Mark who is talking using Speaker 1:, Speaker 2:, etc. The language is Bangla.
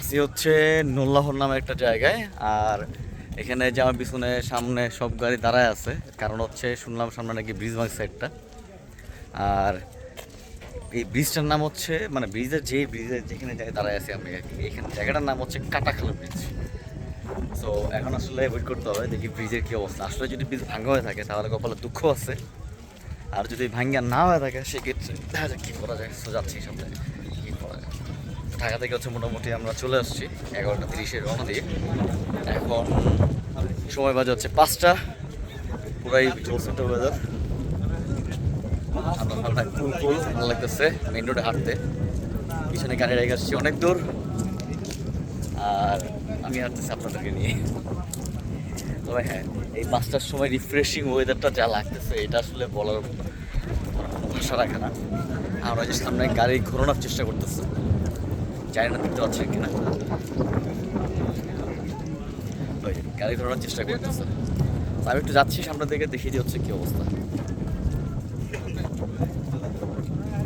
Speaker 1: আসি হচ্ছে নোল্লাহর নামে একটা জায়গায়, আর এখানে যে আমার পিছনে সামনে সব গাড়ি দাঁড়ায় আছে, কারণ হচ্ছে শুনলাম সামনে নাকি ব্রিজ ভাঙছে একটা। আর এই ব্রিজটার নাম হচ্ছে মানে ব্রিজের যে ব্রিজের যেখানে জায়গায় দাঁড়ায় আছি আমি আর কি, এখানে জায়গাটার নাম হচ্ছে কাটাখাল ব্রিজ সো এখন আসলে ওয়েট করতে হবে, দেখি ব্রিজের কী অবস্থা। আসলে যদি ব্রিজ ভাঙা হয়ে থাকে, তাহলে কপালে দুঃখ আছে। আর যদি ভাঙ্গা না হয়ে থাকে, সেক্ষেত্রে দেখা যাক কী করা যায়। সো সামনে, কী করা যায়। ঢাকা থেকে হচ্ছে মোটামুটি আমরা চলে আসছি। এগারোটা তিরিশে রওনা দিয়ে এখন সময় বাজে হচ্ছে পাঁচটা। পুরাই চলছে ওয়েদার ঠান্ডা কুল কুল ভালো লাগতেছে। মেইন রোডে হাঁটতে। পিছনে গাড়ি রেখে আসছি অনেক দূর। আর আমি হাঁটতেছি আপনাদেরকে নিয়ে। তবে হ্যাঁ এই পাঁচটার সময় রিফ্রেশিং ওয়েদারটা যা লাগতেছে, এটা আসলে বলার ভাষা রাখে না। আমরা যে সামনে গাড়ি ঘোরানোর চেষ্টা করতেছি। জানি না দেখতে পাচ্ছেন কিনা? গাড়ি ধরানোর চেষ্টা করতেছে। আমি একটু যাচ্ছি সামনে দিকে দেখিয়ে দিয়ে হচ্ছে কি অবস্থা।